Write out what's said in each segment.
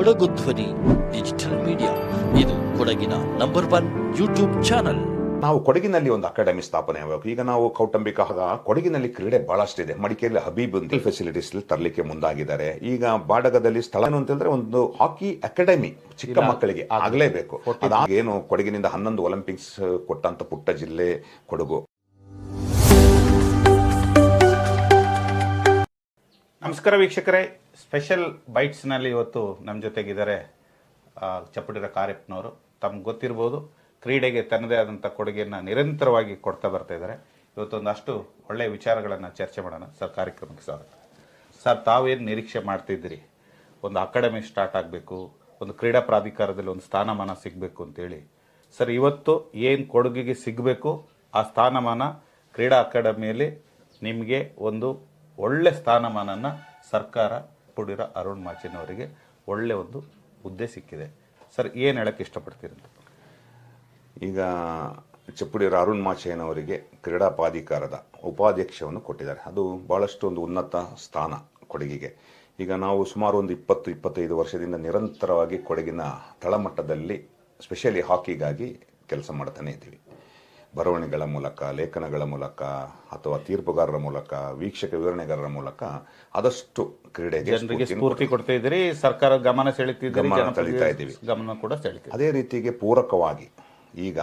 ಕೊಡಗು ಧ್ವನಿ digital media ಇದು ಕೊಡಗಿನ ನಂಬರ್ ಒನ್ ಯೂಟ್ಯೂಬ್ ಚಾನಲ್ ನಾವು ಕೊಡಗಿನಲ್ಲಿ ಒಂದು ಅಕಾಡೆಮಿ ಸ್ಥಾಪನೆ ಆಗಬೇಕು. ಈಗ ನಾವು ಕೌಟುಂಬಿಕ ಕೊಡಗಿನಲ್ಲಿ ಕ್ರೀಡೆ ಬಹಳಷ್ಟಿದೆ. ಮಡಿಕೇರಿಯಲ್ಲಿ ಹಬೀಬ್ ಅಂತ ಫೆಸಿಲಿಟೀಸ್ ತರಲಿಕ್ಕೆ ಮುಂದಾಗಿದ್ದಾರೆ. ಈಗ ಬಾಡಗದಲ್ಲಿ ಸ್ಥಳ ಏನು ಅಂತಂದ್ರೆ ಒಂದು ಹಾಕಿ ಅಕಾಡೆಮಿ ಚಿಕ್ಕ ಮಕ್ಕಳಿಗೆ ಆಗಲೇಬೇಕು. ಏನು ಕೊಡಗಿನಿಂದ ಹನ್ನೊಂದು ಒಲಿಂಪಿಕ್ಸ್ ಕೊಟ್ಟಂತ ಪುಟ್ಟ ಜಿಲ್ಲೆ ಕೊಡಗು. ನಮಸ್ಕಾರ ವೀಕ್ಷಕರೇ. ಸ್ಪೆಷಲ್ ಬೈಟ್ಸ್ನಲ್ಲಿ ಇವತ್ತು ನಮ್ಮ ಜೊತೆಗಿದ್ದಾರೆ ಚಪ್ಪಟಿರ ಕಾರ್ಯಪ್ಪನವರು ತಮ್ಗೆ ಗೊತ್ತಿರ್ಬೋದು, ಕ್ರೀಡೆಗೆ ತನ್ನದೇ ಆದಂಥ ಕೊಡುಗೆಯನ್ನು ನಿರಂತರವಾಗಿ ಕೊಡ್ತಾ ಬರ್ತಾ ಇದ್ದಾರೆ. ಇವತ್ತೊಂದಷ್ಟು ಒಳ್ಳೆಯ ವಿಚಾರಗಳನ್ನು ಚರ್ಚೆ ಮಾಡೋಣ. ಸರ್, ಕಾರ್ಯಕ್ರಮಕ್ಕೆ ಸ್ವಾಗತ. ಸರ್, ತಾವೇನು ನಿರೀಕ್ಷೆ ಮಾಡ್ತಿದ್ದೀರಿ? ಒಂದು ಅಕಾಡೆಮಿ ಸ್ಟಾರ್ಟ್ ಆಗಬೇಕು, ಒಂದು ಕ್ರೀಡಾ ಪ್ರಾಧಿಕಾರದಲ್ಲಿ ಒಂದು ಸ್ಥಾನಮಾನ ಸಿಗಬೇಕು ಅಂತೇಳಿ. ಸರ್, ಇವತ್ತು ಏನು ಕೊಡುಗೆಗೆ ಸಿಗಬೇಕು? ಆ ಸ್ಥಾನಮಾನ ಕ್ರೀಡಾ ಅಕಾಡೆಮಿಯಲ್ಲಿ ನಿಮಗೆ ಒಂದು ಒಳ್ಳೆ ಸ್ಥಾನಮಾನನ ಸರ್ಕಾರ ಪುಡಿರ ಅರುಣ್ ಮಾಚಿನ್ ಅವರಿಗೆ ಒಳ್ಳೆ ಒಂದು ಹುದ್ದೆ ಸಿಕ್ಕಿದೆ. ಸರ್, ಏನು ಹೇಳಕ್ಕೆ ಇಷ್ಟಪಡ್ತೀರಿ ಅಂತ? ಈಗ ಚಪ್ಪುಡಿಯರ ಅರುಣ್ ಮಾಚೇನ್ ಅವರಿಗೆ ಕ್ರೀಡಾ ಪ್ರಾಧಿಕಾರದ ಉಪಾಧ್ಯಕ್ಷವನ್ನು ಕೊಟ್ಟಿದ್ದಾರೆ. ಅದು ಭಾಳಷ್ಟು ಒಂದು ಉನ್ನತ ಸ್ಥಾನ ಕೊಡಗಿಗೆ. ಈಗ ನಾವು ಸುಮಾರು ಒಂದು ಇಪ್ಪತ್ತು, ಇಪ್ಪತ್ತೈದು ವರ್ಷದಿಂದ ನಿರಂತರವಾಗಿ ಕೊಡಗಿನ ತಳಮಟ್ಟದಲ್ಲಿ ಸ್ಪೆಷಲಿ ಹಾಕಿಗಾಗಿ ಕೆಲಸ ಮಾಡ್ತಾನೆ ಇದ್ದೀವಿ. ಬರವಣಿಗೆಗಳ ಮೂಲಕ ಲೇಖನಗಳ ಮೂಲಕ ಅಥವಾ ತೀರ್ಪುಗಾರರ ಮೂಲಕ ವೀಕ್ಷಕ ವಿವರಣೆಗಾರರ ಮೂಲಕ ಆದಷ್ಟು ಕ್ರೀಡೆಗೆ ಜನರಿಗೆ ಸ್ಫೂರ್ತಿ ಕೊಡ್ತಾ ಇದ್ದೀರಿ ಸರ್ಕಾರ ಗಮನ ಸೆಳೀತಿದ್ದೀರಿ ಗಮನ ಸೆಳೀತಾ ಇದ್ದೀವಿ. ಗಮನ ಕೂಡ ಸೆಳಿತೀವಿ ಅದೇ ರೀತಿಗೆ ಪೂರಕವಾಗಿ ಈಗ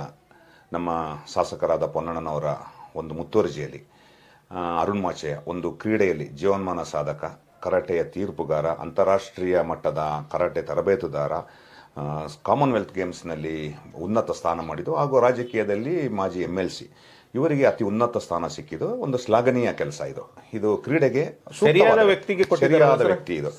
ನಮ್ಮ ಶಾಸಕರಾದ ಪೊನ್ನಣ್ಣನವರ ಒಂದು ಮುತ್ತುವರ್ಜಿಯಲ್ಲಿ ಅರುಣ್ ಮಾಚೆಯ ಒಂದು ಕ್ರೀಡೆಯಲ್ಲಿ ಜೀವನ್ಮಾನ ಸಾಧಕ ಕರಾಟೆಯ ತೀರ್ಪುಗಾರ ಅಂತಾರಾಷ್ಟ್ರೀಯ ಮಟ್ಟದ ಕರಾಟೆ ತರಬೇತುದಾರ ಕಾಮನ್ವೆಲ್ತ್ ಗೇಮ್ಸ್ನಲ್ಲಿ ಉನ್ನತ ಸ್ಥಾನ ಮಾಡಿದ್ದು ಹಾಗೂ ರಾಜಕೀಯದಲ್ಲಿ ಮಾಜಿ ಎಂ ಎಲ್ ಸಿ ಇವರಿಗೆ ಅತಿ ಉನ್ನತ ಸ್ಥಾನ ಸಿಕ್ಕಿದ್ದು ಒಂದು ಶ್ಲಾಘನೀಯ ಕೆಲಸ ಇದು. ಇದು ಕ್ರೀಡೆಗೆ ಸರಿಯಾದ ವ್ಯಕ್ತಿಗೆ ಸರಿಯಾದ ವ್ಯಕ್ತಿ ಇದು.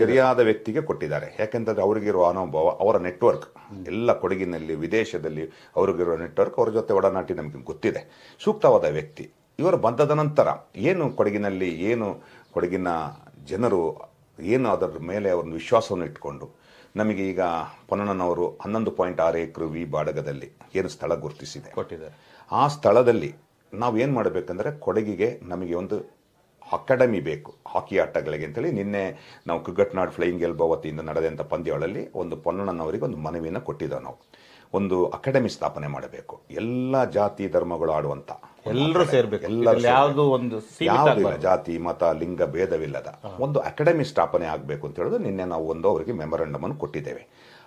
ಸರಿಯಾದ ವ್ಯಕ್ತಿಗೆ ಕೊಟ್ಟಿದ್ದಾರೆ. ಯಾಕೆಂತಂದ್ರೆ ಅವರಿಗಿರುವ ಅನುಭವ ಅವರ ನೆಟ್ವರ್ಕ್ ಎಲ್ಲ ಕೊಡಗಿನಲ್ಲಿ ವಿದೇಶದಲ್ಲಿ ಅವರಿಗಿರುವ ನೆಟ್ವರ್ಕ್ ಅವರ ಜೊತೆ ಒಡನಾಟಿ ನಮಗೆ ಗೊತ್ತಿದೆ. ಸೂಕ್ತವಾದ ವ್ಯಕ್ತಿ. ಇವರು ಬಂದದ ನಂತರ ಏನು ಕೊಡಗಿನಲ್ಲಿ ಏನು ಕೊಡಗಿನ ಜನರು ಏನು ಅದರ ಮೇಲೆ ಅವ್ರನ್ನ ವಿಶ್ವಾಸವನ್ನು ಇಟ್ಕೊಂಡು ನಮಗೆ ಈಗ ಪೊನ್ನಣ್ಣನವರು ಹನ್ನೊಂದು ಪಾಯಿಂಟ್ ಆರು ಎಕರೆ ವಿ ಬಾಡಗದಲ್ಲಿ ಏನು ಸ್ಥಳ ಗುರುತಿಸಿದೆ. ಕೊಟ್ಟಿದ್ದಾರೆ. ಆ ಸ್ಥಳದಲ್ಲಿ ನಾವು ಏನು ಮಾಡಬೇಕಂದ್ರೆ ಕೊಡಗಿಗೆ ನಮಗೆ ಒಂದು ಅಕಾಡೆಮಿ ಬೇಕು ಹಾಕಿ ಆಟಗಳಿಗೆ ಅಂತೇಳಿ. ನಿನ್ನೆ ನಾವು ಕ್ರಿಕೆಟ್ನಾಡ್ ಫ್ಲೈಯಿಂಗ್ ಎಲ್ಬೋ ವತಿಯಿಂದ ನಡೆದಂಥ ಪಂದ್ಯಗಳಲ್ಲಿ ಒಂದು ಪೊನ್ನಣ್ಣನವರಿಗೆ ಒಂದು ಮನವಿಯನ್ನು ಕೊಟ್ಟಿದ್ದೇವೆ ನಾವು. ಒಂದು ಅಕಾಡೆಮಿ ಸ್ಥಾಪನೆ ಮಾಡಬೇಕು. ಎಲ್ಲ ಜಾತಿ ಧರ್ಮಗಳು ಆಡುವಂತ ಎಲ್ಲರೂ ಸೇರ್ಬೇಕು ಎಲ್ಲರೂ ಇದ್ರಲ್ಲಿ ಒಂದು ಯಾವುದಿಲ್ಲ ಜಾತಿ ಮತ ಲಿಂಗ ಭೇದವಿಲ್ಲದ ಒಂದು ಅಕಾಡೆಮಿ ಸ್ಥಾಪನೆ ಆಗಬೇಕು ಅಂತ ಹೇಳಿದ್ರೆ ನಿನ್ನೆ ನಾವು ಒಂದು ಅವರಿಗೆ ಮೆಮೊರಂಡಮ್ ಅನ್ನು ಕೊಟ್ಟಿದ್ದೇವೆ.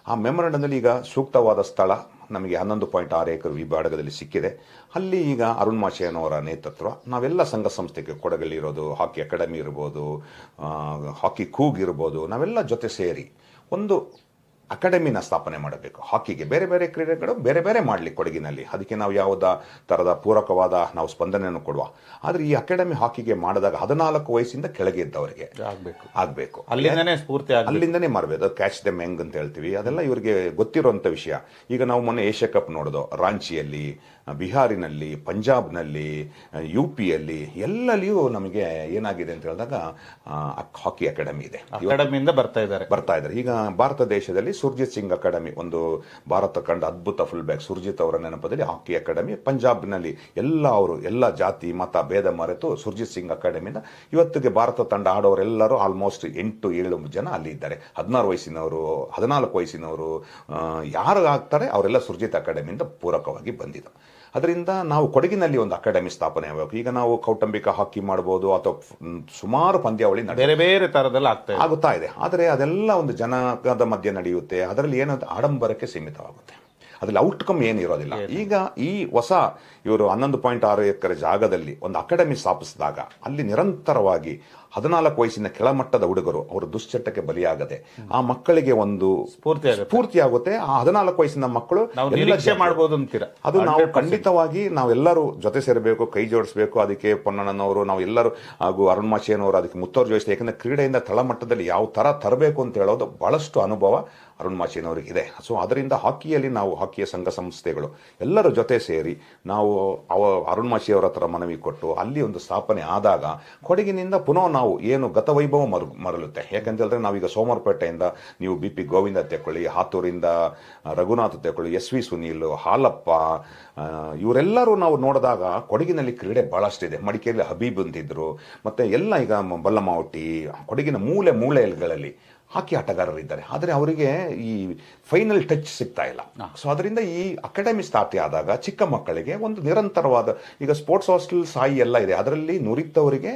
ಆ ಮೆಮೊರಂಡಮ್ನಲ್ಲಿ ಈಗ ಸೂಕ್ತವಾದ ಸ್ಥಳ ನಮಗೆ ಹನ್ನೊಂದು ಪಾಯಿಂಟ್ ಆರು ಎಕರೆ ವಿಭಾಗದಲ್ಲಿ ಸಿಕ್ಕಿದೆ. ಅಲ್ಲಿ ಈಗ ಅರುಣ್ ಮಾಶೇನವರ ನೇತೃತ್ವ ನಾವೆಲ್ಲ ಸಂಘ ಸಂಸ್ಥೆಗೆ ಕೊಡಗಲ್ಲಿರೋದು ಹಾಕಿ ಅಕಾಡೆಮಿ ಇರ್ಬೋದು ಹಾಕಿ ಕೂಗ್ ಇರ್ಬೋದು ನಾವೆಲ್ಲ ಜೊತೆ ಸೇರಿ ಒಂದು ಅಕಾಡೆಮಿನ ಸ್ಥಾಪನೆ ಮಾಡಬೇಕು. ಹಾಕಿಗೆ ಬೇರೆ ಬೇರೆ ಕ್ರೀಡೆಗಳು ಬೇರೆ ಬೇರೆ ಮಾಡಲಿ ಕೊಡಗಿನಲ್ಲಿ. ಅದಕ್ಕೆ ನಾವು ಯಾವುದ ಥರದ ಪೂರಕವಾದ ನಾವು ಸ್ಪಂದನೆಯನ್ನು ಕೊಡುವ. ಆದರೆ ಈ ಅಕಾಡೆಮಿ ಹಾಕಿಗೆ ಮಾಡಿದಾಗ ಹದಿನಾಲ್ಕು ವಯಸ್ಸಿಂದ ಕೆಳಗೆ ಇದ್ದವರಿಗೆ ಆಗಬೇಕು. ಆಗಬೇಕು. ಅಲ್ಲಿಂದನೇ ಸ್ಫೂರ್ತಿ ಅಲ್ಲಿಂದನೇ ಮಾಡಬೇಕು. ಕ್ಯಾಚ್ ದ ಮೆಂಗ್ ಅಂತ ಹೇಳ್ತೀವಿ. ಅದೆಲ್ಲ ಇವರಿಗೆ ಗೊತ್ತಿರುವಂಥ ವಿಷಯ. ಈಗ ನಾವು ಮೊನ್ನೆ ಏಷ್ಯಾ ಕಪ್ ನೋಡೋದು. ರಾಂಚಿಯಲ್ಲಿ ಬಿಹಾರಿನಲ್ಲಿ ಪಂಜಾಬ್ನಲ್ಲಿ ಯು ಪಿಯಲ್ಲಿ ಎಲ್ಲಲ್ಲಿಯೂ ನಮಗೆ ಏನಾಗಿದೆ ಅಂತ ಹೇಳಿದಾಗ ಹಾಕಿ ಅಕಾಡೆಮಿ ಇದೆ. ಅಕಾಡೆಮಿಯಿಂದ ಬರ್ತಾ ಇದ್ದಾರೆ. ಬರ್ತಾ ಇದ್ದಾರೆ. ಈಗ ಭಾರತ ದೇಶದಲ್ಲಿ ಸುರ್ಜಿತ್ ಸಿಂಗ್ ಅಕಾಡೆಮಿ, ಒಂದು ಭಾರತ ಕಂಡ ಅದ್ಭುತ ಫುಲ್ ಬ್ಯಾಕ್ ಸುರ್ಜಿತ್ ಅವರ ನೆನಪದಲ್ಲಿ ಹಾಕಿ ಅಕಾಡೆಮಿ, ಪಂಜಾಬ್ನಲ್ಲಿ ಎಲ್ಲ ಅವರು, ಎಲ್ಲ ಜಾತಿ, ಮತ, ಭೇದ ಮರೆತು ಸುರ್ಜಿತ್ ಸಿಂಗ್ ಅಕಾಡೆಮಿಯಿಂದ ಇವತ್ತಿಗೆ ಭಾರತ ತಂಡ ಆಡೋರೆಲ್ಲರೂ ಆಲ್ಮೋಸ್ಟ್ ಎಂಟು, ಏಳು ಜನ ಅಲ್ಲಿ ಇದ್ದಾರೆ. ಹದಿನಾರು ವಯಸ್ಸಿನವರು, ಹದಿನಾಲ್ಕು ವಯಸ್ಸಿನವರು ಯಾರು ಆಗ್ತಾರೆ ಅವರೆಲ್ಲ ಸುರ್ಜಿತ್ ಅಕಾಡೆಮಿಯಿಂದ ಪೂರಕವಾಗಿ ಬಂದಿದ್ದು. ಅದರಿಂದ ನಾವು ಕೊಡಗಿನಲ್ಲಿ ಒಂದು ಅಕಾಡೆಮಿ ಸ್ಥಾಪನೆ ಆಗಬೇಕು. ಈಗ ನಾವು ಕೌಟುಂಬಿಕ ಹಾಕಿ ಮಾಡ್ಬೋದು ಅಥವಾ ಸುಮಾರು ಪಂದ್ಯಾವಳಿ. ಬೇರೆ ಬೇರೆ ತರದಲ್ಲಿ ಆಗ್ತಾ ಆಗುತ್ತಾ ಇದೆ. ಆದರೆ ಅದೆಲ್ಲ ಒಂದು ಜನದ ಮಧ್ಯೆ ನಡೆಯುತ್ತೆ. ಅದರಲ್ಲಿ ಏನಂತ ಆಡಂಬರಕ್ಕೆ ಸೀಮಿತವಾಗುತ್ತೆ. ಅದ್ರಲ್ಲಿ ಔಟ್ಕಮ್ ಏನು ಇರೋದಿಲ್ಲ. ಈಗ ಈ ಹೊಸ ಇವರು ಹನ್ನೊಂದು ಪಾಯಿಂಟ್ ಆರು ಎಕರೆ ಜಾಗದಲ್ಲಿ ಒಂದು ಅಕಾಡೆಮಿ ಸ್ಥಾಪಿಸಿದಾಗ ಅಲ್ಲಿ ನಿರಂತರವಾಗಿ ಹದಿನಾಲ್ಕು ವಯಸ್ಸಿನ ಕೆಳಮಟ್ಟದ ಹುಡುಗರು ಅವರು ದುಶ್ಚಟಕ್ಕೆ ಬಲಿಯಾಗದೆ ಆ ಮಕ್ಕಳಿಗೆ ಒಂದು ಸ್ಫೂರ್ತಿ ಆಗುತ್ತೆ. ಆ ಹದಿನಾಲ್ಕು ವಯಸ್ಸಿನ ಮಕ್ಕಳು ಮಾಡಬಹುದು ಅಂತೀರಾ? ಅದು ನಾವು ಖಂಡಿತವಾಗಿ ನಾವೆಲ್ಲರೂ ಜೊತೆ ಸೇರಬೇಕು ಕೈ ಜೋಡಿಸಬೇಕು ಅದಕ್ಕೆ ಪೊನ್ನಣ್ಣನವರು ನಾವು ಎಲ್ಲರೂ ಹಾಗೂ ಅರುಣ್ ಮಾಚೇನವರು ಅದಕ್ಕೆ ಮುತ್ತುವರ್ಜಿ ವಹಿಸಿದೆ ಯಾಕಂದ್ರೆ ಕ್ರೀಡೆಯಿಂದ ತಳಮಟ್ಟದಲ್ಲಿ ಯಾವ ತರ ತರಬೇಕು ಅಂತ ಹೇಳೋದು ಬಹಳಷ್ಟು ಅನುಭವ ಅರುಣ್ ಮಾಚೇನವ್ರಿಗೆ ಇದೆ. ಸೊ ಅದರಿಂದ ಹಾಕಿಯಲ್ಲಿ ನಾವು ಹಾಕಿಯ ಸಂಘ ಸಂಸ್ಥೆಗಳು ಎಲ್ಲರ ಜೊತೆ ಸೇರಿ ನಾವು ಅವ ಅರುಣ್ ಮಾಚಿಯವರ ಹತ್ರ ಮನವಿ ಕೊಟ್ಟು ಅಲ್ಲಿ ಒಂದು ಸ್ಥಾಪನೆ ಆದಾಗ ಕೊಡಗಿನಿಂದ ಪುನಃ ನಾವು ಏನು ಗತವೈಭವ ಮರು ಮರಳುತ್ತೆ. ಯಾಕಂತ ಹೇಳಿದ್ರೆ ನಾವೀಗ ಸೋಮವಾರಪೇಟೆಯಿಂದ ನೀವು ಬಿ ಪಿ ಗೋವಿಂದ ತೆಕ್ಕೊಳ್ಳಿ, ಹಾತೂರಿಂದ ರಘುನಾಥ್ ತೆಕ್ಕೊಳ್ಳಿ, ಎಸ್ ವಿ ಸುನೀಲ್, ಹಾಲಪ್ಪ ಇವರೆಲ್ಲರೂ ನಾವು ನೋಡಿದಾಗ ಕೊಡಗಿನಲ್ಲಿ ಕ್ರೀಡೆ ಬಹಳಷ್ಟಿದೆ. ಮಡಿಕೇರಿಯಲ್ಲಿ ಹಬೀಬ್ ಅಂತಿದ್ರು, ಮತ್ತೆ ಎಲ್ಲ ಈಗ ಬಲ್ಲಮಾವಟಿ ಕೊಡಗಿನ ಮೂಲೆ ಮೂಲೆಗಳಲ್ಲಿ ಹಾಕಿ ಆಟಗಾರರಿದ್ದಾರೆ ಆದರೆ ಅವರಿಗೆ ಈ ಫೈನಲ್ ಟಚ್ ಸಿಗ್ತಾ ಇಲ್ಲ. ಸೊ ಅದರಿಂದ ಈ ಅಕಾಡೆಮಿ ಸ್ಥಾಪನೆ ಆದಾಗ ಚಿಕ್ಕ ಮಕ್ಕಳಿಗೆ ಒಂದು ನಿರಂತರವಾದ ಈಗ ಸ್ಪೋರ್ಟ್ಸ್ ಹಾಸ್ಟೆಲ್ ಸಾಯಿ ಎಲ್ಲ ಇದೆ. ಅದರಲ್ಲಿ ನುರಿತವರಿಗೆ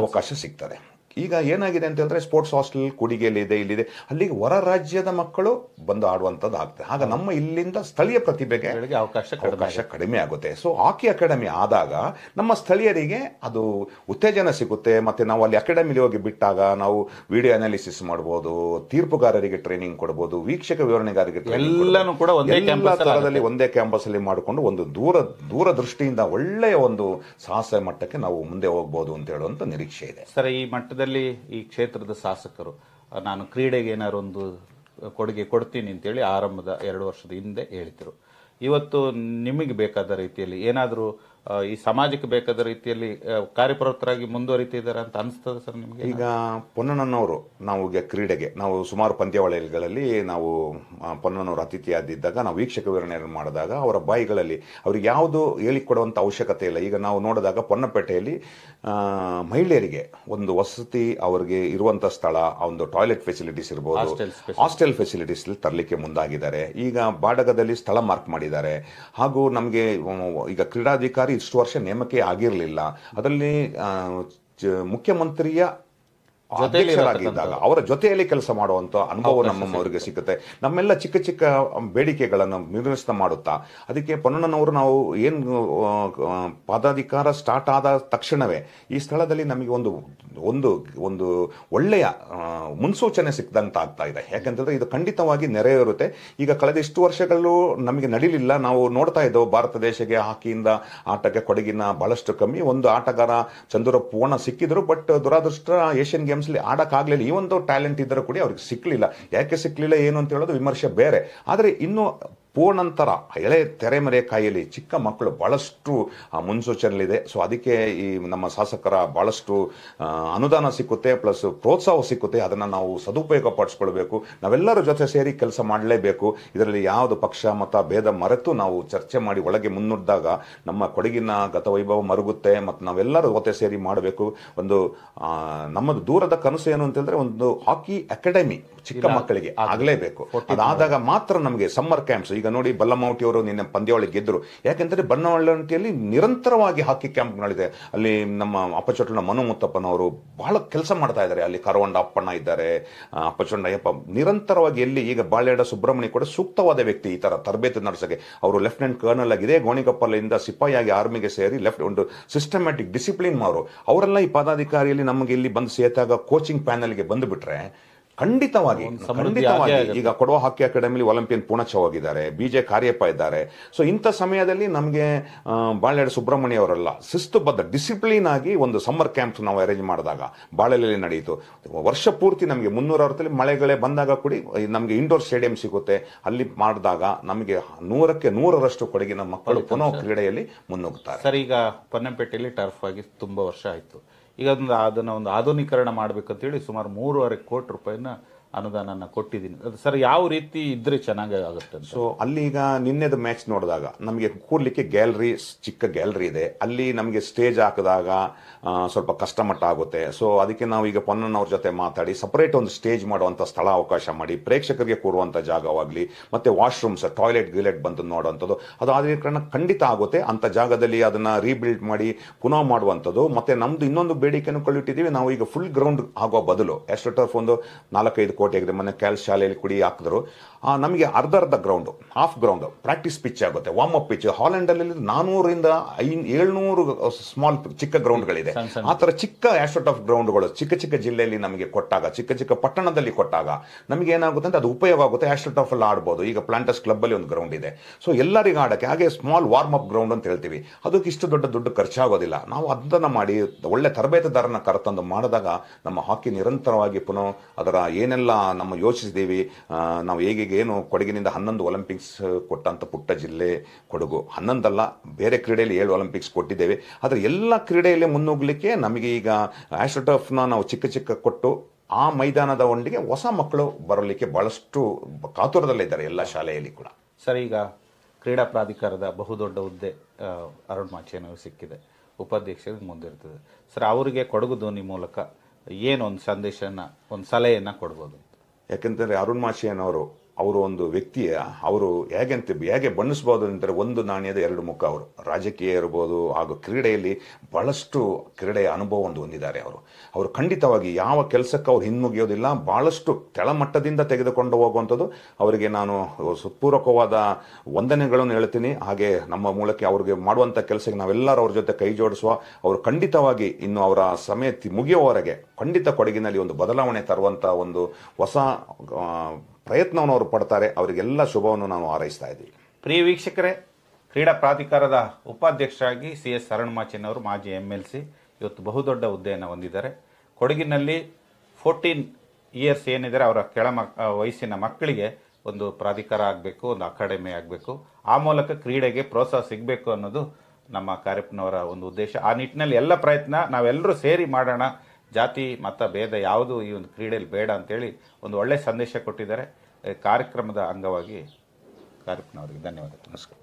ಅವಕಾಶ ಸಿಗ್ತದೆ. ಈಗ ಏನಾಗಿದೆ ಅಂತ ಹೇಳಿದ್ರೆ ಸ್ಪೋರ್ಟ್ಸ್ ಹಾಸ್ಟೆಲ್ ಕುಡಿಗೆಯಲ್ಲಿ ಇದೆ ಇಲ್ಲಿದೆ. ಅಲ್ಲಿಗೆ ಹೊರ ರಾಜ್ಯದ ಮಕ್ಕಳು ಬಂದು ಆಡುವಂಥದ್ದು ಆಗ್ತದೆ. ಆಗ ನಮ್ಮ ಇಲ್ಲಿಂದ ಸ್ಥಳೀಯ ಪ್ರತಿಭೆಗೆ ಅವಕಾಶ ಕಡಿಮೆ ಅವಕಾಶ ಕಡಿಮೆ ಆಗುತ್ತೆ. ಸೊ ಹಾಕಿ ಅಕಾಡೆಮಿ ಆದಾಗ ನಮ್ಮ ಸ್ಥಳೀಯರಿಗೆ ಅದು ಉತ್ತೇಜನ ಸಿಗುತ್ತೆ. ಮತ್ತೆ ನಾವು ಅಲ್ಲಿ ಅಕಾಡೆಮಿಲಿ ಹೋಗಿ ಬಿಟ್ಟಾಗ ನಾವು ವಿಡಿಯೋ ಅನಾಲಿಸಿಸ್ ಮಾಡ್ಬೋದು ತೀರ್ಪುಗಾರರಿಗೆ ಟ್ರೈನಿಂಗ್ ಕೊಡ್ಬೋದು ವೀಕ್ಷಕ ವಿವರಣೆಗಾರರಿಗೆ ಎಲ್ಲಾನು ಕೂಡ ಒಂದೇ ಅಲ್ಲಿ ಒಂದೇ ಕ್ಯಾಂಪಸ್ ಅಲ್ಲಿ ಮಾಡಿಕೊಂಡು ಒಂದು ದೂರ ದೂರ ದೃಷ್ಟಿಯಿಂದ ಒಳ್ಳೆಯ ಒಂದು ಸಾಹಸ ಮಟ್ಟಕ್ಕೆ ನಾವು ಮುಂದೆ ಹೋಗ್ಬೋದು ಅಂತ ಹೇಳುವಂತ ನಿರೀಕ್ಷೆ ಇದೆ. ಸರ್ ಈ ಮಟ್ಟದಲ್ಲಿ ಈ ಕ್ಷೇತ್ರದ ಶಾಸಕರು. ನಾನು ಕ್ರೀಡೆಗೆ ಏನಾದ್ರು ಒಂದು ಕೊಡುಗೆ ಕೊಡ್ತೀನಿ ಅಂತೇಳಿ ಆರಂಭದ ಎರಡು ವರ್ಷದ ಹಿಂದೆ ಹೇಳಿದ್ರು. ಇವತ್ತು ನಿಮಗೆ ಬೇಕಾದ ರೀತಿಯಲ್ಲಿ ಏನಾದರೂ ಈ ಸಮಾಜಕ್ಕೆ ಬೇಕಾದ ರೀತಿಯಲ್ಲಿ ಕಾರ್ಯಪ್ರವೃತ್ತರಾಗಿ ಮುಂದುವರಿತಿದ್ದಾರೆ ಅಂತ ಅನಿಸ್ತದೆ ಸರ್ ನಿಮಗೆ? ಈಗ ಪೊನ್ನಣ್ಣನವರು ನಾವು ಈಗ ಕ್ರೀಡೆಗೆ ನಾವು ಸುಮಾರು ಪಂದ್ಯಾವಳಿಗಳಲ್ಲಿ ನಾವು ಪೊನ್ನನವರು ಪೊನ್ನಣ್ಣನವರು ಅತಿಥಿಯಾದಿದ್ದಾಗ ನಾವು ವೀಕ್ಷಕ ವಿವರಣೆಯನ್ನು ಮಾಡಿದಾಗ ಅವರ ಬಾಯಿಗಳಲ್ಲಿ ಅವ್ರಿಗೆ ಯಾವುದು ಹೇಳಿಕೊಡುವಂಥ ಅವಶ್ಯಕತೆ ಇಲ್ಲ. ಈಗ ನಾವು ನೋಡಿದಾಗ ಪೊನ್ನಪೇಟೆಯಲ್ಲಿ ಮಹಿಳೆಯರಿಗೆ ಒಂದು ವಸತಿ ಅವರಿಗೆ ಇರುವಂಥ ಸ್ಥಳ ಒಂದು ಟಾಯ್ಲೆಟ್ ಫೆಸಿಲಿಟೀಸ್ ಇರ್ಬೋದು ಹಾಸ್ಟೆಲ್ ಫೆಸಿಲಿಟೀಸ್ ತರಲಿಕ್ಕೆ ಮುಂದಾಗಿದ್ದಾರೆ. ಈಗ ಬಾಡಗದಲ್ಲಿ ಸ್ಥಳ ಮಾರ್ಕ್ ಮಾಡಿದ್ದಾರೆ. ಹಾಗೂ ನಮಗೆ ಈಗ ಕ್ರೀಡಾಧಿಕಾರಿ ಇಷ್ಟು ವರ್ಷ ನೇಮಕ ಆಗಿರಲಿಲ್ಲ. ಅದರಲ್ಲಿ ಮುಖ್ಯಮಂತ್ರಿಯ ಅಧ್ಯಕ್ಷರಾಗಿದ್ದಾಗ ಅವರ ಜೊತೆಯಲ್ಲಿ ಕೆಲಸ ಮಾಡುವಂತ ಅನುಭವ ನಮ್ಮವರಿಗೆ ಸಿಗುತ್ತೆ. ನಮ್ಮೆಲ್ಲ ಚಿಕ್ಕ ಚಿಕ್ಕ ಬೇಡಿಕೆಗಳನ್ನು ನಿರ್ವಹಿಸ್ತಾ ಮಾಡುತ್ತಾ ಅದಕ್ಕೆ ಪೊನ್ನಣ್ಣನವರು ನಾವು ಏನು ಪದಾಧಿಕಾರ ಸ್ಟಾರ್ಟ್ ಆದ ತಕ್ಷಣವೇ ಈ ಸ್ಥಳದಲ್ಲಿ ನಮಗೆ ಒಂದು ಒಂದು ಒಂದು ಒಳ್ಳೆಯ ಮುನ್ಸೂಚನೆ ಸಿಕ್ದಂತ ಆಗ್ತಾ ಇದೆ. ಯಾಕಂತಂದ್ರೆ ಇದು ಖಂಡಿತವಾಗಿ ನೆರೆಯಿರುತ್ತೆ. ಈಗ ಕಳೆದ ಇಷ್ಟು ವರ್ಷಗಳು ನಮಗೆ ನಡೀಲಿಲ್ಲ. ನಾವು ನೋಡ್ತಾ ಇದ್ದೆವು ಭಾರತ ದೇಶಕ್ಕೆ ಹಾಕಿಯಿಂದ ಆಟಕ್ಕೆ ಕೊಡಗಿನ ಬಹಳಷ್ಟು ಕಮ್ಮಿ ಒಂದು ಆಟಗಾರ ಚಂದ್ರ ಪೂರ್ಣ ಸಿಕ್ಕಿದ್ರು ಬಟ್ ದುರಾದೃಷ್ಟ ಏಷ್ಯನ್ ಗೇಮ್ಸ್ ಅಲ್ಲಿ ಆಡೋಕ್ಕಾಗಲಿಲ್ಲ. ಈ ಒಂದು ಟ್ಯಾಲೆಂಟ್ ಇದ್ದರೂ ಕೂಡ ಅವ್ರಿಗೆ ಸಿಕ್ಕಲಿಲ್ಲ ಯಾಕೆ ಸಿಕ್ಕಲಿಲ್ಲ ಏನು ಅಂತ ಹೇಳೋದು ವಿಮರ್ಶೆ ಬೇರೆ. ಆದರೆ ಇನ್ನು ಪೂರ್ಣಂತರ ಎಳೆ ತೆರೆಮರೆ ಕಾಯಿಲಿ ಚಿಕ್ಕ ಮಕ್ಕಳು ಭಾಳಷ್ಟು ಆ, ಮುನ್ಸೂಚನೆಗಳಿದೆ ಸೊ ಅದಕ್ಕೆ ಈ ನಮ್ಮ ಶಾಸಕರ ಭಾಳಷ್ಟು ಅನುದಾನ ಸಿಕ್ಕುತ್ತೆ ಪ್ಲಸ್ ಪ್ರೋತ್ಸಾಹ ಸಿಕ್ಕುತ್ತೆ. ಅದನ್ನು ನಾವು ಸದುಪಯೋಗ ಪಡಿಸ್ಕೊಳ್ಬೇಕು ನಾವೆಲ್ಲರ ಜೊತೆ ಸೇರಿ ಕೆಲಸ ಮಾಡಲೇಬೇಕು. ಇದರಲ್ಲಿ ಯಾವುದು ಪಕ್ಷ ಮತ ಭೇದ ಮರೆತು ನಾವು ಚರ್ಚೆ ಮಾಡಿ ಒಳಗೆ ಮುನ್ನುಡ್ದಾಗ ನಮ್ಮ ಕೊಡಗಿನ ಗತವೈಭವ ಮರುಗುತ್ತೆ. ಮತ್ತು ನಾವೆಲ್ಲರೂ ಜೊತೆ ಸೇರಿ ಮಾಡಬೇಕು. ಒಂದು ನಮ್ಮದು ದೂರದ ಕನಸು ಏನು ಅಂತಂದರೆ ಒಂದು ಹಾಕಿ ಅಕಾಡೆಮಿ ಚಿಕ್ಕ ಮಕ್ಕಳಿಗೆ ಆಗಲೇಬೇಕು. ಅದಾದಾಗ ಮಾತ್ರ ನಮಗೆ ಸಮ್ಮರ್ ಕ್ಯಾಂಪ್ಸ್ ಈಗ ನೋಡಿ ಬಲ್ಲಮೌಟಿ ಅವರು ನಿನ್ನೆ ಪಂದ್ಯಾವಳಿ ಗೆದ್ದರು ಯಾಕೆಂದರೆ ಬನ್ನವಳ್ಳಂಟಿಯಲ್ಲಿ ನಿರಂತರವಾಗಿ ಹಾಕಿ ಕ್ಯಾಂಪ್ ನಡೆದಿದೆ ಅಲ್ಲಿ ನಮ್ಮ ಅಪ್ಪಚೊಟ್ಟಣ ಮನು ಮುತ್ತಪ್ಪನವರು ಬಹಳ ಕೆಲಸ ಮಾಡ್ತಾ ಇದ್ದಾರೆ. ಅಲ್ಲಿ ಕರವಂಡ ಅಪ್ಪಣ್ಣ ಇದ್ದಾರೆ. ಅಪ್ಪಚೊಂಡ ಅಯ್ಯಪ್ಪ ನಿರಂತರವಾಗಿ ಎಲ್ಲಿ ಈಗ ಬಾಳೆಡ ಸುಬ್ರಹ್ಮಣ್ಯ ಕೂಡ ಸೂಕ್ತವಾದ ವ್ಯಕ್ತಿ ಈ ತರ ತರಬೇತಿ ನಡೆಸೋಕ್ಕೆ ಅವರು ಲೆಫ್ಟಿನೆಂಟ್ ಕರ್ನಲ್ ಆಗಿದೆ. ಗೋಣಿಕೊಪ್ಪಲಿಂದ ಸಿಪಾಯಿಯಾಗಿ ಆರ್ಮಿಗೆ ಸೇರಿ ಲೆಫ್ಟ್ ಒಂದು ಸಿಸ್ಟಮ್ಯಾಟಿಕ್ ಡಿಸಿಪ್ಲಿನ್ ಅವರು ಅವರೆಲ್ಲ ಈ ಪದಾಧಿಕಾರಿಯಲ್ಲಿ ನಮಗೆ ಇಲ್ಲಿ ಬಂದು ಸೇತಾಗ ಕೋಚಿಂಗ್ ಪ್ಯಾನಲ್ಗೆ ಬಂದುಬಿಟ್ರೆ ಖಂಡಿತವಾಗಿ ಖಂಡಿತವಾಗಿ ಈಗ ಕೊಡುವ ಹಾಕಿ ಅಕಾಡೆಮಿಲಿ ಒಲಿಂಪಿಯನ್ ಪೂರ್ಣಚ ಹೋಗಿದ್ದಾರೆ ಬಿಜೆ ಕಾರ್ಯಪ್ಪ ಇದ್ದಾರೆ. ಸೊ ಇಂಥ ಸಮಯದಲ್ಲಿ ನಮಗೆ ಬಾಳೆಡ್ ಸುಬ್ರಹ್ಮಣ್ಯ ಅವರಲ್ಲ ಶಿಸ್ತುಬದ್ಧ ಡಿಸಿಪ್ಲಿನ್ ಆಗಿ ಒಂದು ಸಮ್ಮರ್ ಕ್ಯಾಂಪ್ ನಾವು ಅರೇಂಜ್ ಮಾಡಿದಾಗ ಬಾಳೆಲೆಯಲ್ಲಿ ನಡೆಯಿತು. ವರ್ಷ ಪೂರ್ತಿ ನಮಗೆ ಮುನ್ನೂರ ಅವರಲ್ಲಿ ಮಳೆಗಳೇ ಬಂದಾಗ ಕೂಡ ನಮಗೆ ಇಂಡೋರ್ ಸ್ಟೇಡಿಯಂ ಸಿಗುತ್ತೆ. ಅಲ್ಲಿ ಮಾಡಿದಾಗ ನಮಗೆ ನೂರಕ್ಕೆ ನೂರರಷ್ಟು ಕೊಡಗಿನ ಮಕ್ಕಳು ಪುನಃ ಕ್ರೀಡೆಯಲ್ಲಿ ಮುನ್ನುಗ್ಗುತ್ತಾರೆ. ಸರ್ ಈಗ ಪೊನ್ನಂಪೇಟೆಯಲ್ಲಿ ಟರ್ಫ್ ಆಗಿ ತುಂಬಾ ವರ್ಷ ಆಯ್ತು. ಈಗ ಅದನ್ನು ಅದನ್ನು ಒಂದು ಆಧುನೀಕರಣ ಮಾಡಬೇಕಂತೇಳಿ ಸುಮಾರು ಮೂರುವರೆ ಕೋಟಿ ರೂಪಾಯಿನ ಅನುದಾನನ ಕೊಟ್ಟಿದ್ದೀನಿ. ಸರ್ ಯಾವ ರೀತಿ ಇದ್ರೆ ಚೆನ್ನಾಗಿ ಆಗುತ್ತೆ ಸೊ ಅಲ್ಲಿ ಈಗ ನಿನ್ನೆದ ಮ್ಯಾಚ್ ನೋಡಿದಾಗ ನಮಗೆ ಕೂರ್ಲಿಕ್ಕೆ ಗ್ಯಾಲರಿ ಚಿಕ್ಕ ಗ್ಯಾಲರಿ ಇದೆ. ಅಲ್ಲಿ ನಮಗೆ ಸ್ಟೇಜ್ ಹಾಕಿದಾಗ ಸ್ವಲ್ಪ ಕಷ್ಟಮಟ್ಟ ಆಗುತ್ತೆ. ಸೊ ಅದಕ್ಕೆ ನಾವು ಈಗ ಪೊನ್ನಣ್ಣವ್ರ ಜೊತೆ ಮಾತಾಡಿ ಸಪರೇಟ್ ಒಂದು ಸ್ಟೇಜ್ ಮಾಡುವಂಥ ಸ್ಥಳ ಅವಕಾಶ ಮಾಡಿ, ಪ್ರೇಕ್ಷಕರಿಗೆ ಕೂರುವಂಥ ಜಾಗವಾಗಲಿ, ಮತ್ತೆ ವಾಶ್ರೂಮ್ಸ್ ಟಾಯ್ಲೆಟ್ ಗಿಲೆಟ್ ಬಂದು ನೋಡುವಂಥದ್ದು, ಅದು ಆಧುನೀಕರಣ ಖಂಡಿತ ಆಗುತ್ತೆ. ಅಂಥ ಜಾಗದಲ್ಲಿ ಅದನ್ನು ರೀಬಿಲ್ಡ್ ಮಾಡಿ, ಪುನಃ ಮಾಡುವಂಥದ್ದು. ಮತ್ತೆ ನಮ್ದು ಇನ್ನೊಂದು ಬೇಡಿಕೆಯನ್ನು ಕಳ್ಳಿಟ್ಟಿದ್ದೀವಿ ನಾವು ಈಗ ಫುಲ್ ಗ್ರೌಂಡ್ ಆಗೋ ಬದಲು ಎಷ್ಟು ಟರ್ಫ್ ಒಂದು ನಾಲ್ಕೈದು ಕೋಟಿ ಆಗಿದೆ ಮೊನ್ನೆ ಕ್ಯಾಲ್ ಶಾಲೆಯಲ್ಲಿ ಕುಡಿ ಹಾಕಿದ್ರು. ನಮಗೆ ಅರ್ಧ ಅರ್ಧ ground half ground practice pitch ಆಗುತ್ತೆ ವಾರ್ಮ್ ಅಪ್ ಪಿಚ್ ಹಾಲೆಂಡಲ್ಲಿ ನಾನೂರಿಂದ ಐ ಏಳ್ನೂರು ಸ್ಮಾಲ್ ಚಿಕ್ಕ ಗ್ರೌಂಡ್ಗಳಿದೆ ಗಳಿದೆ ಸಣ್ಣ. ಆ ಥರ ಚಿಕ್ಕ ಆಸ್ಟ್ರೋಟ್ ಆಫ್ ಗ್ರೌಂಡ್ಗಳು ಚಿಕ್ಕ ಚಿಕ್ಕ ಜಿಲ್ಲೆಯಲ್ಲಿ ನಮಗೆ ಕೊಟ್ಟಾಗ ಚಿಕ್ಕ ಚಿಕ್ಕ ಪಟ್ಟಣದಲ್ಲಿ ಕೊಟ್ಟಾಗ ನಮಗೆ ಏನಾಗುತ್ತೆ ಅಂದ್ರೆ ಅದು ಉಪಯೋಗ ಆಗುತ್ತೆ ಆಸ್ಟ್ರೋಟ್ ಆಫ್ ಅಲ್ಲಿ ಆಡ್ಬೋದು. ಈಗ ಪ್ಲಾಂಟಸ್ ಕ್ಲಬ್ ಅಲ್ಲಿ ಒಂದು ಗ್ರೌಂಡ್ ಇದೆ. ಸೊ ಎಲ್ಲರಿಗೂ ಆಡಕ್ಕೆ ಹಾಗೆ ಸ್ಮಾಲ್ ವಾರ್ಮ್ ಅಪ್ ಗ್ರೌಂಡ್ ಅಂತ ಹೇಳ್ತೀವಿ. ಅದಕ್ಕೆ ಇಷ್ಟು ದೊಡ್ಡ ದುಡ್ಡು ಖರ್ಚಾಗೋದಿಲ್ಲ. ನಾವು ಅದನ್ನ ಮಾಡಿ ಒಳ್ಳೆ ತರಬೇತುದಾರನ ಕರೆತಂದು ಮಾಡಿದಾಗ ನಮ್ಮ ಹಾಕಿ ನಿರಂತರವಾಗಿ ಪುನಃ ಅದರ ಏನೆಲ್ಲ ನಮ್ಮ ಯೋಚಿಸಿದ್ದೀವಿ. ನಾವು ಹೇಗೆ ಏನು ಕೊಡಗಿನಿಂದ ಹನ್ನೊಂದು ಒಲಿಂಪಿಕ್ಸ್ ಕೊಟ್ಟಂಥ ಪುಟ್ಟ ಜಿಲ್ಲೆ ಕೊಡಗು. ಹನ್ನೊಂದಲ್ಲ, ಬೇರೆ ಕ್ರೀಡೆಯಲ್ಲಿ ಏಳು ಒಲಿಂಪಿಕ್ಸ್ ಕೊಟ್ಟಿದ್ದೇವೆ. ಆದರೆ ಎಲ್ಲ ಕ್ರೀಡೆಯಲ್ಲಿ ಮುನ್ನುಗ್ಗಲಿಕ್ಕೆ ನಮಗೆ ಈಗ ಆ್ಯಸ್ಟ್ರೋಟಫ್ನ ನಾವು ಚಿಕ್ಕ ಚಿಕ್ಕ ಕೊಟ್ಟು ಆ ಮೈದಾನದ ಒಂಡಿಗೆ ಹೊಸ ಮಕ್ಕಳು ಬರಲಿಕ್ಕೆ ಬಹಳಷ್ಟು ಕಾತುರದಲ್ಲಿದ್ದಾರೆ ಎಲ್ಲ ಶಾಲೆಯಲ್ಲಿ ಕೂಡ. ಸರ್, ಈಗ ಕ್ರೀಡಾ ಪ್ರಾಧಿಕಾರದ ಬಹುದೊಡ್ಡ ಹುದ್ದೆ ಅರುಣ್ ಮಾಚೇನವರು ಸಿಕ್ಕಿದೆ. ಉಪಾಧ್ಯಕ್ಷರಿಗೆ ಮುಂದಿರ್ತದೆ. ಸರ್, ಅವರಿಗೆ ಕೊಡಗು ಧ್ವನಿ ಮೂಲಕ ಏನು ಒಂದು ಸಂದೇಶನ ಒಂದು ಸಲಹೆಯನ್ನು ಕೊಡ್ಬೋದು. ಯಾಕೆಂತಂದ್ರೆ ಅರುಣ್ ಮಾಶಿಯನ್ ಅವರು ಒಂದು ವ್ಯಕ್ತಿಯ, ಅವರು ಹೇಗೆ ಅಂತ ಹೇಗೆ ಬಣ್ಣಿಸ್ಬೋದು ಅಂದರೆ ಒಂದು ನಾಣ್ಯದ ಎರಡು ಮುಖ ಅವರು. ರಾಜಕೀಯ ಇರ್ಬೋದು, ಹಾಗೂ ಕ್ರೀಡೆಯಲ್ಲಿ ಭಾಳಷ್ಟು ಕ್ರೀಡೆಯ ಅನುಭವವನ್ನು ಹೊಂದಿದ್ದಾರೆ ಅವರು. ಅವರು ಖಂಡಿತವಾಗಿ ಯಾವ ಕೆಲಸಕ್ಕೆ ಅವ್ರು ಹಿಂದುಗಿಯೋದಿಲ್ಲ ಭಾಳಷ್ಟು ಕೆಳಮಟ್ಟದಿಂದ ತೆಗೆದುಕೊಂಡು ಹೋಗುವಂಥದ್ದು. ಅವರಿಗೆ ನಾನು ಸುಪೂರಕವಾದ ವಂದನೆಗಳನ್ನು ಹೇಳ್ತೀನಿ. ಹಾಗೆ ನಮ್ಮ ಮೂಲಕ ಅವ್ರಿಗೆ ಮಾಡುವಂಥ ಕೆಲಸಕ್ಕೆ ನಾವೆಲ್ಲರೂ ಅವ್ರ ಜೊತೆ ಕೈ ಜೋಡಿಸುವ, ಅವರು ಖಂಡಿತವಾಗಿ ಇನ್ನು ಅವರ ಸಮಯ ಮುಗಿಯುವವರೆಗೆ ಖಂಡಿತ ಕೊಡಗಿನಲ್ಲಿ ಒಂದು ಬದಲಾವಣೆ ತರುವಂಥ ಒಂದು ಹೊಸ ಪ್ರಯತ್ನವನ್ನು ಅವರು ಪಡ್ತಾರೆ, ಅವರಿಗೆಲ್ಲ ಶುಭವನ್ನು ನಾವು ಹಾರೈಸ್ತಾ ಇದ್ದೀವಿ ಪ್ರಿಯ ವೀಕ್ಷಕರೇ, ಕ್ರೀಡಾ ಪ್ರಾಧಿಕಾರದ ಉಪಾಧ್ಯಕ್ಷರಾಗಿ ಸಿ ಎಸ್ ಅವರು ಮಾಜಿ ಎಂ ಎಲ್ ಸಿ ಇವತ್ತು ಬಹುದೊಡ್ಡ ಹುದ್ದೆಯನ್ನು ಹೊಂದಿದ್ದಾರೆ. ಕೊಡಗಿನಲ್ಲಿ ಫೋರ್ಟೀನ್ ಇಯರ್ಸ್ ಏನಿದ್ದಾರೆ ಅವರ ಕೆಳ ಮಕ್ ವಯಸ್ಸಿನ ಮಕ್ಕಳಿಗೆ ಒಂದು ಪ್ರಾಧಿಕಾರ ಆಗಬೇಕು, ಒಂದು ಅಕಾಡೆಮಿ ಆಗಬೇಕು. ಆ ಮೂಲಕ ಕ್ರೀಡೆಗೆ ಪ್ರೋತ್ಸಾಹ ಸಿಗಬೇಕು ಅನ್ನೋದು ನಮ್ಮ ಕಾರ್ಯಪ್ಪನವರ ಒಂದು ಉದ್ದೇಶ. ಆ ನಿಟ್ಟಿನಲ್ಲಿ ಎಲ್ಲ ಪ್ರಯತ್ನ ನಾವೆಲ್ಲರೂ ಸೇರಿ ಮಾಡೋಣ ಜಾತಿ, ಮತ, ಭೇದ ಯಾವುದು ಈ ಒಂದು ಕ್ರೀಡೆಯಲ್ಲಿ ಬೇಡ ಅಂತೇಳಿ ಒಂದು ಒಳ್ಳೆಯ ಸಂದೇಶ ಕೊಟ್ಟಿದ್ದಾರೆ. ಕಾರ್ಯಕ್ರಮದ ಅಂಗವಾಗಿ ಕಾರ್ಯಕ್ರಮವರಿಗೆ ಧನ್ಯವಾದ ನಮಸ್ಕಾರ.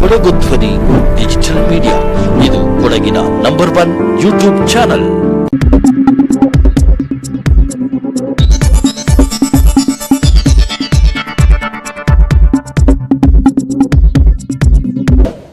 ಕೊಡಗು ಧ್ವನಿ ಡಿಜಿಟಲ್ ಮೀಡಿಯಾ. ಇದು ಕೊಡಗಿನ ನಂಬರ್ ಒನ್ ಯೂಟ್ಯೂಬ್ ಚಾನಲ್.